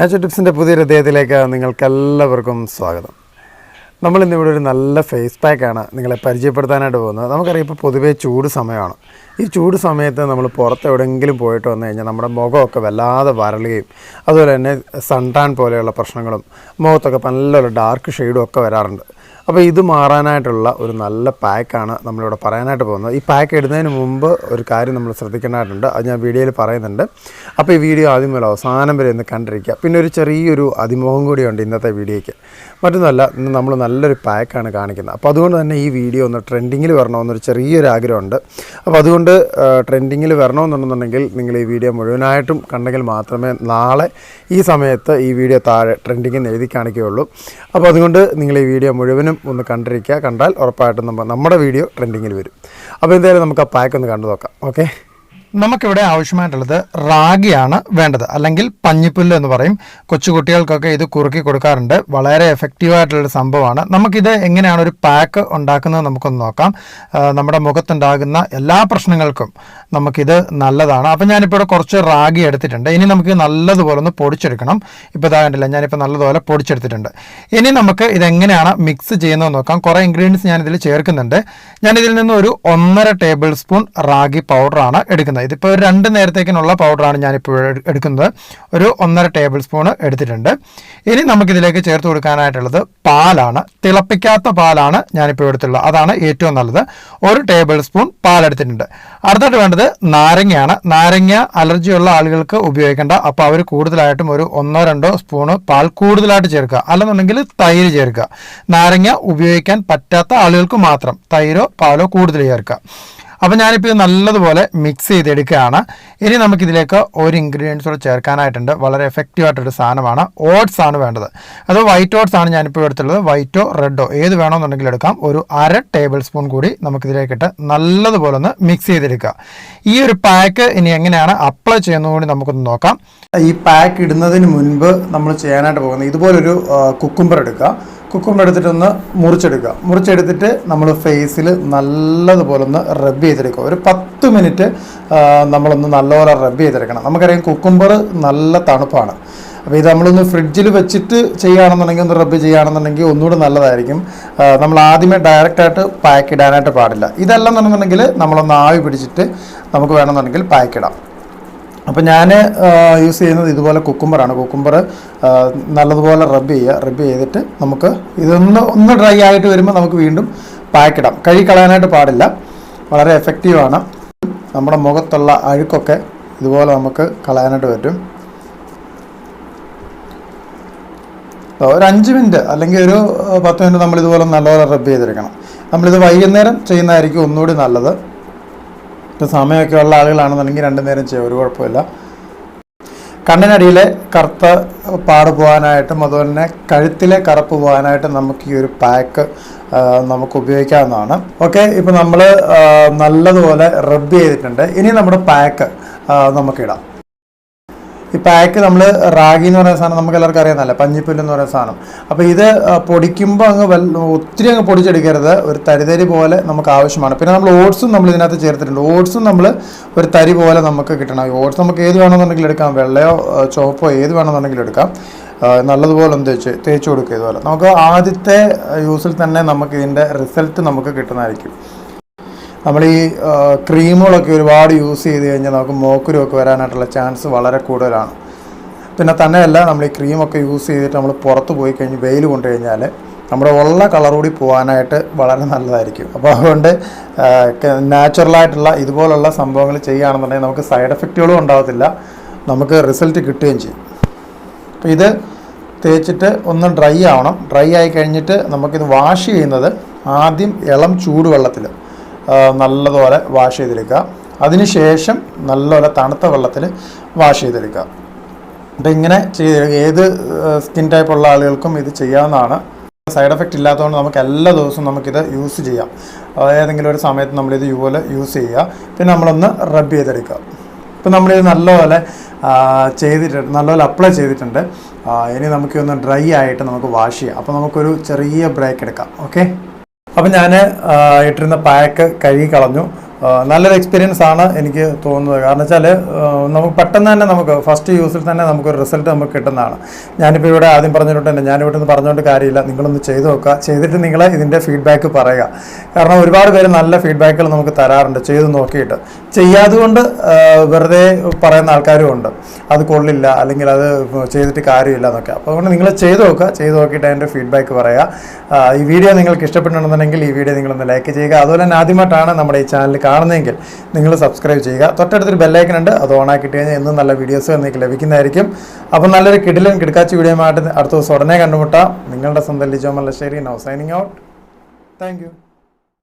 Nature ടിപ്സിന്റെ പുതിയൊരു അദ്ദേഹത്തിലേക്ക് നിങ്ങൾക്ക് എല്ലാവർക്കും സ്വാഗതം. നമ്മൾ ഇന്നിവിടെ ഒരു നല്ല ഫേസ് പാക്കാണ് നിങ്ങളെ പരിചയപ്പെടുത്താനായിട്ട് പോകുന്നത്. നമുക്കറിയാം ഇപ്പോൾ പൊതുവേ ചൂട് സമയമാണ്. ഈ ചൂട് സമയത്ത് നമ്മൾ പുറത്ത് എവിടെയെങ്കിലും പോയിട്ട് വന്നു കഴിഞ്ഞാൽ നമ്മുടെ മുഖമൊക്കെ വല്ലാതെ വരളുകയും അതുപോലെ തന്നെ സൺടാൻ പോലെയുള്ള പ്രശ്നങ്ങളും മുഖത്തൊക്കെ നല്ലൊരു ഡാർക്ക് ഷെയ്ഡും ഒക്കെ വരാറുണ്ട്. അപ്പോൾ ഇത് മാറാനായിട്ടുള്ള ഒരു നല്ല പാക്കാണ് നമ്മളിവിടെ പറയാനായിട്ട് പോകുന്നത്. ഈ പാക്ക് ഇടുന്നതിന് മുമ്പ് ഒരു കാര്യം നമ്മൾ ശ്രദ്ധിക്കേണ്ടതായിട്ടുണ്ട്. അത് ഞാൻ വീഡിയോയിൽ പറയുന്നുണ്ട്. അപ്പോൾ ഈ വീഡിയോ ആദ്യം മുതൽ അവസാനം വരെ ഒന്ന് കണ്ടിരിക്കുക. പിന്നെ ഒരു ചെറിയൊരു അതിമുഖം കൂടിയുണ്ട് ഇന്നത്തെ വീഡിയോയ്ക്ക്. മറ്റൊന്നല്ല ഇന്ന് നമ്മൾ നല്ലൊരു പാക്കാണ് കാണിക്കുന്നത്. അപ്പോൾ അതുകൊണ്ട് തന്നെ ഈ വീഡിയോ ഒന്ന് ട്രെൻഡിങ്ങിൽ വരണമെന്നൊരു ചെറിയൊരു ആഗ്രഹമുണ്ട്. അപ്പോൾ അതുകൊണ്ട് ട്രെൻഡിങ്ങിൽ വരണമെന്നുണ്ടെന്നുണ്ടെങ്കിൽ നിങ്ങൾ ഈ വീഡിയോ മുഴുവനായിട്ടും കണ്ടെങ്കിൽ മാത്രമേ നാളെ ഈ സമയത്ത് ഈ വീഡിയോ താഴെ ട്രെൻഡിങ്ങിൽ എഴുതി കാണിക്കുകയുള്ളൂ. അപ്പോൾ അതുകൊണ്ട് നിങ്ങൾ ഈ വീഡിയോ മുഴുവനും ഒന്ന് കണ്ടിരിക്കുക. കണ്ടാൽ ഉറപ്പായിട്ടും നമ്മൾ നമ്മുടെ വീഡിയോ ട്രെൻഡിങ്ങിൽ വരും. അപ്പോൾ എന്തായാലും നമുക്ക് ആ പാക്ക് ഒന്ന് കണ്ടു നോക്കാം ഓക്കെ നമുക്കിവിടെ ആവശ്യമായിട്ടുള്ളത് റാഗിയാണ് വേണ്ടത്. അല്ലെങ്കിൽ പഞ്ഞിപ്പുല്ല് എന്ന് പറയും. കൊച്ചുകുട്ടികൾക്കൊക്കെ ഇത് കുറുക്കി കൊടുക്കാറുണ്ട്. വളരെ എഫക്റ്റീവ് ആയിട്ടുള്ളൊരു സംഭവമാണ്. നമുക്കിത് എങ്ങനെയാണ് ഒരു പാക്ക് ഉണ്ടാക്കുന്നത് നമുക്കൊന്ന് നോക്കാം. നമ്മുടെ മുഖത്തുണ്ടാകുന്ന എല്ലാ പ്രശ്നങ്ങൾക്കും നമുക്കിത് നല്ലതാണ്. അപ്പം ഞാനിപ്പോൾ ഇവിടെ കുറച്ച് റാഗി എടുത്തിട്ടുണ്ട്. ഇനി നമുക്ക് നല്ലതുപോലെ ഒന്ന് പൊടിച്ചെടുക്കണം. ഇപ്പോൾ ഇതാ കണ്ടില്ല ഞാനിപ്പോൾ നല്ലതുപോലെ പൊടിച്ചെടുത്തിട്ടുണ്ട്. ഇനി നമുക്ക് ഇതെങ്ങനെയാണ് മിക്സ് ചെയ്യുന്നതെന്ന് നോക്കാം. കുറേ ഇൻഗ്രീഡിയൻസ് ഞാനിതിൽ ചേർക്കുന്നുണ്ട്. ഞാനിതിൽ നിന്ന് ഒരു ഒന്നര ടേബിൾ സ്പൂൺ റാഗി പൗഡറാണ് എടുക്കുന്നത്. ഇതിപ്പോൾ ഒരു രണ്ട് നേരത്തേക്കിനുള്ള പൗഡറാണ് ഞാനിപ്പോൾ എട്- എടുക്കുന്നത്. ഒരു ഒന്നര ടേബിൾ സ്പൂൺ എടുത്തിട്ടുണ്ട്. ഇനി നമുക്കിതിലേക്ക് ചേർത്ത് കൊടുക്കാനായിട്ടുള്ളത് പാലാണ്. തിളപ്പിക്കാത്ത പാലാണ് ഞാനിപ്പോൾ എടുത്തുള്ളത് അതാണ് ഏറ്റവും നല്ലത്. ഒരു ടേബിൾ സ്പൂൺ പാൽ എടുത്തിട്ടുണ്ട്. അടുത്തായിട്ട് വേണ്ടത് നാരങ്ങയാണ്. നാരങ്ങ അലർജിയുള്ള ആളുകൾക്ക് ഉപയോഗിക്കേണ്ട. അപ്പോൾ അവർ കൂടുതലായിട്ടും ഒരു ഒന്നോ രണ്ടോ സ്പൂണ് പാൽ കൂടുതലായിട്ട് ചേർക്കുക. അല്ലെന്നുണ്ടെങ്കിൽ തൈര് ചേർക്കുക. നാരങ്ങ ഉപയോഗിക്കാൻ പറ്റാത്ത ആളുകൾക്ക് മാത്രം തൈരോ പാലോ കൂടുതൽ ചേർക്കുക. അപ്പോൾ ഞാനിപ്പോൾ ഇത് നല്ലതുപോലെ മിക്സ് ചെയ്തെടുക്കുകയാണ്. ഇനി നമുക്കിതിലേക്ക് ഒരു ഇൻഗ്രീഡിയൻസ് കൂടെ ചേർക്കാനായിട്ടുണ്ട്. വളരെ എഫക്റ്റീവ് ആയിട്ടൊരു സാധനമാണ്. ഓട്സ് ആണ് വേണ്ടത്. അത് വൈറ്റ് ഓട്സ് ആണ് ഞാനിപ്പോൾ എടുത്തുള്ളത് വൈറ്റോ റെഡോ ഏത് വേണമെന്നുണ്ടെങ്കിൽ എടുക്കാം. ഒരു അര ടേബിൾ സ്പൂൺ കൂടി നമുക്കിതിലേക്കിട്ട് നല്ലതുപോലെ ഒന്ന് മിക്സ് ചെയ്തെടുക്കുക. ഈ ഒരു പാക്ക് ഇനി എങ്ങനെയാണ് അപ്ലൈ ചെയ്യുന്നത് കൂടി നമുക്കൊന്ന് നോക്കാം. ഈ പാക്ക് ഇടുന്നതിന് മുൻപ് നമ്മൾ ചെയ്യാനായിട്ട് പോകുന്നത് ഇതുപോലൊരു കുക്കുംബർ എടുക്കുക. കുക്കുംബർ എടുത്തിട്ടൊന്ന് മുറിച്ചെടുക്കുക. മുറിച്ചെടുത്തിട്ട് നമ്മൾ ഫേസിൽ നല്ലതുപോലെ ഒന്ന് റബ്ബ് ചെയ്തെടുക്കുക. ഒരു പത്ത് മിനിറ്റ് നമ്മളൊന്ന് നല്ലപോലെ റബ്ബ് ചെയ്തെടുക്കണം. നമുക്കറിയാം കുക്കുംബർ നല്ല തണുപ്പാണ്. അപ്പോൾ ഇത് നമ്മളൊന്ന് ഫ്രിഡ്ജിൽ വെച്ചിട്ട് ചെയ്യുകയാണെന്നുണ്ടെങ്കിൽ ഒന്ന് റബ്ബ് ചെയ്യുകയാണെന്നുണ്ടെങ്കിൽ ഒന്നുകൂടി നല്ലതായിരിക്കും. നമ്മൾ ആദ്യമേ ഡയറക്റ്റായിട്ട് പാക്ക് ഇടാനായിട്ട് പാടില്ല. ഇതല്ലെന്നുണ്ടെന്നുണ്ടെങ്കിൽ നമ്മളൊന്ന് ആവി പിടിച്ചിട്ട് നമുക്ക് വേണമെന്നുണ്ടെങ്കിൽ പാക്ക് ഇടാം അപ്പോൾ ഞാൻ യൂസ് ചെയ്യുന്നത് ഇതുപോലെ കുക്കുംബറാണ് കുക്കുംബർ നല്ലതുപോലെ റബ്ബ് ചെയ്യുക. റബ്ബ് ചെയ്തിട്ട് നമുക്ക് ഇതൊന്ന് ഒന്ന് ഡ്രൈ ആയിട്ട് വരുമ്പോൾ നമുക്ക് വീണ്ടും പാക്ക് ഇടാം കഴുകി കളയാനായിട്ട് പാടില്ല. വളരെ എഫക്റ്റീവാണ് നമ്മുടെ മുഖത്തുള്ള അഴുക്കൊക്കെ ഇതുപോലെ നമുക്ക് കളയാനായിട്ട് പറ്റും. ഒരു അഞ്ച് മിനിറ്റ് അല്ലെങ്കിൽ ഒരു പത്ത് മിനിറ്റ് നമ്മളിതുപോലെ നല്ലപോലെ റബ്ബ് ചെയ്തെടുക്കണം. നമ്മളിത് വൈകുന്നേരം ചെയ്യുന്നതായിരിക്കും ഒന്നുകൂടി നല്ലത്. സമയമൊക്കെ ഉള്ള ആളുകളാണെന്നുണ്ടെങ്കിൽ രണ്ടു നേരം ചെയ്യാം ഒരു കുഴപ്പമില്ല. കണ്ണിനടിയിലെ കറുത്ത പാട് പോകാനായിട്ടും അതുപോലെ തന്നെ കഴുത്തിലെ കറുപ്പ് പോകാനായിട്ടും നമുക്ക് ഈ ഒരു പാക്ക് നമുക്ക് ഉപയോഗിക്കാവുന്നതാണ്. ഓക്കെ ഇപ്പോൾ നമ്മൾ നല്ലതുപോലെ റബ്ബ് ചെയ്തിട്ടുണ്ട്. ഇനി നമ്മുടെ പാക്ക് നമുക്കിടാം. ഈ പാക്ക് നമ്മൾ റാഗി എന്ന് പറയുന്ന സാധനം നമുക്ക് എല്ലാവർക്കും അറിയാമെന്നല്ല പഞ്ഞിപ്പുല്ല് എന്ന് പറയുന്ന സാധനം. അപ്പോൾ ഇത് പൊടിക്കുമ്പോൾ അങ്ങ് ഒത്തിരി അങ്ങ് പൊടിച്ചെടുക്കരുത്. ഒരു തരിതരി പോലെ നമുക്ക് ആവശ്യമാണ്. പിന്നെ നമ്മൾ ഓട്സും നമ്മൾ ഇതിനകത്ത് ചേർത്തിട്ടുണ്ട്. ഓട്സും നമ്മൾ ഒരു തരി പോലെ നമുക്ക് കിട്ടണം. ഓട്സ് നമുക്ക് ഏത് വേണമെന്നുണ്ടെങ്കിൽ എടുക്കാം. വെള്ളയോ ചുവപ്പോ ഏത് വേണമെന്നുണ്ടെങ്കിലും എടുക്കാം. നല്ലതുപോലെ ഒന്ന് തേച്ച് തേച്ച് കൊടുക്കുക ഇതുപോലെ. നമുക്ക് ആദ്യത്തെ യൂസിൽ തന്നെ നമുക്ക് ഇതിന്റെ റിസൾട്ട് നമുക്ക് കിട്ടുന്നതായിരിക്കും. നമ്മൾ ഈ ക്രീമുകളൊക്കെ ഒരുപാട് യൂസ് ചെയ്ത് കഴിഞ്ഞാൽ നമുക്ക് മോക്കുരുമൊക്കെ വരാനായിട്ടുള്ള ചാൻസ് വളരെ കൂടുതലാണ്. പിന്നെ തന്നെയല്ല നമ്മൾ ഈ ക്രീമൊക്കെ യൂസ് ചെയ്തിട്ട് നമ്മൾ പുറത്ത് പോയി കഴിഞ്ഞ് വെയിൽ കൊണ്ടു കഴിഞ്ഞാൽ നമ്മുടെ ഉള്ള കളർ കൂടി പോകാനായിട്ട് വളരെ നല്ലതായിരിക്കും. അപ്പോൾ അതുകൊണ്ട് നാച്ചുറലായിട്ടുള്ള ഇതുപോലുള്ള സംഭവങ്ങൾ ചെയ്യുകയാണെന്നുണ്ടെങ്കിൽ നമുക്ക് സൈഡ് എഫക്റ്റുകളും ഉണ്ടാകത്തില്ല നമുക്ക് റിസൾട്ട് കിട്ടുകയും ചെയ്യും. അപ്പോൾ ഇത് തേച്ചിട്ട് ഒന്ന് ഡ്രൈ ആവണം. ഡ്രൈ ആയി കഴിഞ്ഞിട്ട് നമുക്കിത് വാഷ് ചെയ്യുന്നത് ആദ്യം ഇളം ചൂടുവെള്ളത്തിൽ നല്ലതുപോലെ വാഷ് ചെയ്തെടുക്കുക. അതിനുശേഷം നല്ലപോലെ തണുത്ത വെള്ളത്തിൽ വാഷ് ചെയ്തെടുക്കുക. അപ്പം ഇങ്ങനെ ചെയ്ത് ഏത് സ്കിൻ ടൈപ്പ് ഉള്ള ആളുകൾക്കും ഇത് ചെയ്യാവുന്നതാണ്. സൈഡ് എഫക്റ്റ് ഇല്ലാത്തതുകൊണ്ട് നമുക്ക് എല്ലാ ദിവസവും നമുക്കിത് യൂസ് ചെയ്യാം. ഏതെങ്കിലും ഒരു സമയത്ത് നമ്മളിത് ഇതുപോലെ യൂസ് ചെയ്യുക. പിന്നെ നമ്മളൊന്ന് റബ്ബ് ചെയ്തെടുക്കുക. ഇപ്പം നമ്മളിത് നല്ലപോലെ ചെയ്തിട്ടുണ്ട് നല്ലപോലെ അപ്ലൈ ചെയ്തിട്ടുണ്ട്. ഇനി നമുക്കൊന്ന് ഡ്രൈ ആയിട്ട് നമുക്ക് വാഷ് ചെയ്യാം. അപ്പോൾ നമുക്കൊരു ചെറിയ ബ്രേക്ക് എടുക്കാം. ഓക്കെ അപ്പം ഞാൻ ഇട്ടിരുന്ന പായക്ക് കഴുകി കളഞ്ഞു. നല്ലൊരു എക്സ്പീരിയൻസ് ആണ് എനിക്ക് തോന്നുന്നത്. കാരണം വെച്ചാൽ നമുക്ക് പെട്ടെന്ന് തന്നെ നമുക്ക് ഫസ്റ്റ് യൂസിൽ തന്നെ നമുക്കൊരു റിസൾട്ട് നമുക്ക് കിട്ടുന്നതാണ്. ഞാനിപ്പോൾ ഇവിടെ ആദ്യം പറഞ്ഞിട്ടുണ്ട് തന്നെ ഞാനിവിടെ നിന്ന് പറഞ്ഞുകൊണ്ട് കാര്യമില്ല. നിങ്ങളൊന്ന് ചെയ്തു നോക്കുക. ചെയ്തിട്ട് നിങ്ങൾ ഇതിന്റെ ഫീഡ്ബാക്ക് പറയുക. കാരണം ഒരുപാട് പേര് നല്ല ഫീഡ്ബാക്കുകൾ നമുക്ക് തരാറുണ്ട് ചെയ്ത് നോക്കിയിട്ട്. ചെയ്യാതെ കൊണ്ട് വെറുതെ പറയുന്ന ആൾക്കാരും ഉണ്ട്. അത് കൊള്ളില്ല അല്ലെങ്കിൽ അത് ചെയ്തിട്ട് കാര്യമില്ല എന്നൊക്കെ. അപ്പോൾ അതുകൊണ്ട് നിങ്ങൾ ചെയ്തു നോക്കുക. ചെയ്ത് നോക്കിയിട്ട് അതിന്റെ ഫീഡ്ബാക്ക് പറയുക. ഈ വീഡിയോ നിങ്ങൾക്ക് ഇഷ്ടപ്പെട്ടിട്ടുണ്ടെന്നുണ്ടെങ്കിൽ ഈ വീഡിയോ നിങ്ങളൊന്ന് ലൈക്ക് ചെയ്യുക. അതുപോലെ തന്നെ ആദ്യമായിട്ടാണ് നമ്മുടെ ഈ ചാനൽ കാണുന്നതെങ്കിൽ നിങ്ങൾ സബ്സ്ക്രൈബ് ചെയ്യുക. തൊട്ടടുത്തൊരു ബെല്ലൈക്കൻ ഉണ്ട്. അത് ഓണാക്കിയിട്ട് കഴിഞ്ഞാൽ എന്നും നല്ല വീഡിയോസ് നിങ്ങൾക്ക് ലഭിക്കുന്നതായിരിക്കും. അപ്പോൾ നല്ലൊരു കിടിലൻ കിടക്കാച്ചി വീഡിയോ ആയിട്ട് അടുത്ത ദിവസം ഉടനെ കണ്ടുമുട്ടാം. നിങ്ങളുടെ സ്വന്തം Lijo Mallassery. Now signing out thank